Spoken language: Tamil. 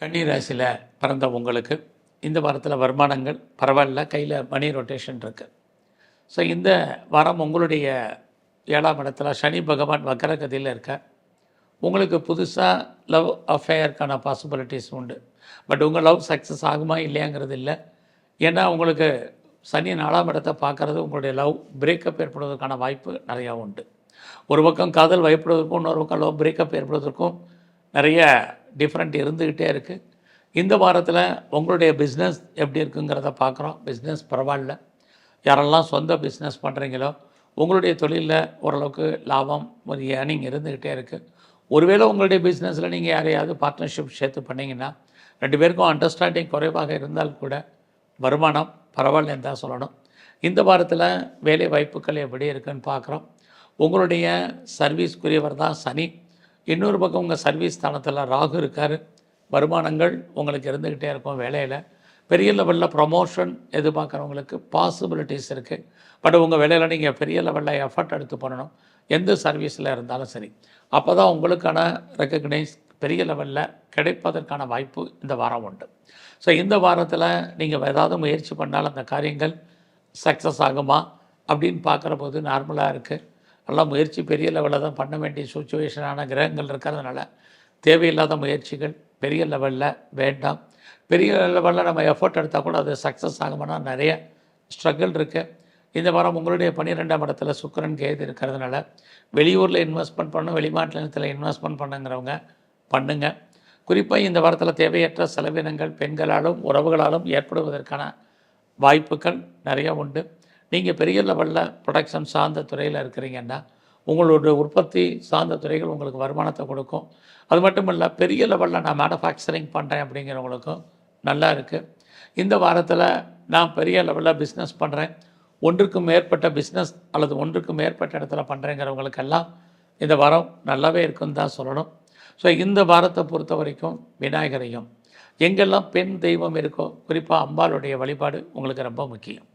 கன்னி ராசியில் பிறந்த உங்களுக்கு இந்த வாரத்தில் வருமானங்கள் பரவாயில்ல. கையில் மணி ரொட்டேஷன் இருக்குது ஸோ இந்த வாரம் உங்களுடைய ஏழாம் இடத்துல சனி பகவான் வக்கரகதியில் இருக்க. உங்களுக்கு புதுசாக லவ் அஃபேயருக்கான பாசிபிலிட்டிஸ் உண்டு. பட் உங்கள் லவ் சக்ஸஸ் ஆகுமா இல்லையாங்கிறது இல்லை. ஏன்னா உங்களுக்கு சனி நாலாம் இடத்தை பார்க்குறது உங்களுடைய லவ் பிரேக்கப் ஏற்படுவதற்கான வாய்ப்பு நிறையா உண்டு. ஒரு பக்கம் காதல் வயப்படுவதற்கும் இன்னொரு பக்கம் லவ் பிரேக்கப் ஏற்படுவதற்கும் நிறைய டிஃப்ரெண்ட் இருந்துக்கிட்டே இருக்குது இந்த வாரத்தில் உங்களுடைய பிஸ்னஸ் எப்படி இருக்குங்கிறத பார்க்குறோம். பிஸ்னஸ் பரவாயில்ல. யாரெல்லாம் சொந்த பிஸ்னஸ் பண்ணுறீங்களோ உங்களுடைய தொழிலில் ஓரளவுக்கு லாபம் ஒரு ஏர்னிங் இருந்துக்கிட்டே இருக்குது ஒருவேளை உங்களுடைய பிஸ்னஸில் நீங்கள் யாரையாவது பார்ட்னர்ஷிப் சேர்த்து பண்ணிங்கன்னா ரெண்டு பேருக்கும் அண்டர்ஸ்டாண்டிங் குறைவாக இருந்தால் கூட வருமானம் பரவாயில்லன்னு தான் சொல்லணும். இந்த வாரத்தில் வேலை வாய்ப்புகள் எப்படி இருக்குன்னு பார்க்குறோம். உங்களுடைய சர்வீஸ்க்குரியவர் தான் சனி. இன்னொரு பக்கம் உங்கள் சர்வீஸ் ஸ்தானத்தில் ராகு இருக்கார். வருமானங்கள் உங்களுக்கு இருந்துக்கிட்டே இருக்கும் வேலையில். பெரிய லெவலில் ப்ரொமோஷன் எதிர்பார்க்குறவங்களுக்கு பாசிபிலிட்டிஸ் இருக்குது பட் உங்கள் வேலையில் நீங்கள் பெரிய லெவலில் எஃபர்ட் எடுத்து பண்ணணும். எந்த சர்வீஸில் இருந்தாலும் சரி. அப்போ தான் உங்களுக்கான ரெக்கக்னைஸ் பெரிய லெவலில் கிடைப்பதற்கான வாய்ப்பு இந்த வாரம் உண்டு. ஸோ இந்த வாரத்தில் நீங்கள் ஏதாவது முயற்சி பண்ணால் அந்த காரியங்கள் சக்ஸஸ் ஆகுமா? அப்படின்னு பார்க்குற போது நார்மலாக இருக்குது நல்லா முயற்சி பெரிய லெவலில் தான் பண்ண வேண்டிய சுச்சுவேஷனான கிரகங்கள் இருக்கிறதுனால தேவையில்லாத முயற்சிகள் பெரிய லெவலில் வேண்டாம். பெரிய லெவலில் நம்ம எஃபோர்ட் எடுத்தால் கூட அது சக்ஸஸ் ஆகுமானா நிறைய ஸ்ட்ரகிள் இருக்குது இந்த வாரம் உங்களுடைய பன்னிரெண்டாம் இடத்துல சுக்கரன் கேது இருக்கிறதுனால வெளியூரில் இன்வெஸ்ட்மெண்ட் பண்ணணும் வெளிமாநிலத்தில் இன்வெஸ்ட்மெண்ட் பண்ணுங்கிறவங்க பண்ணுங்கள் குறிப்பாக இந்த வாரத்தில் தேவையற்ற செலவினங்கள் பெண்களாலும் உறவுகளாலும் ஏற்படுவதற்கான வாய்ப்புகள் நிறைய உண்டு. நீங்கள் பெரிய லெவலில் ப்ரொடக்ஷன் சார்ந்த துறையில் இருக்கிறீங்கன்னா உங்களோட உற்பத்தி சார்ந்த துறைகள் உங்களுக்கு வருமானத்தை கொடுக்கும். அது மட்டும் இல்லை பெரிய லெவலில் நான் மேனுஃபேக்சரிங் பண்ணுறேன் அப்படிங்கிறவங்களுக்கும் நல்லா இருக்குது இந்த வாரத்தில் நான் பெரிய லெவலில் பிஸ்னஸ் பண்ணுறேன் ஒன்றுக்கும் மேற்பட்ட பிஸ்னஸ் அல்லது ஒன்றுக்கும் மேற்பட்ட இடத்துல பண்ணுறேங்கிறவங்களுக்கெல்லாம் இந்த வாரம் நல்லாவே இருக்குன்னு தான் சொல்லணும். ஸோ இந்த வாரத்தை பொறுத்த வரைக்கும் விநாயகரையும் எங்கெல்லாம் பெண் தெய்வம் இருக்கோ குறிப்பாக அம்பாளுடைய வழிபாடு உங்களுக்கு ரொம்ப முக்கியம்.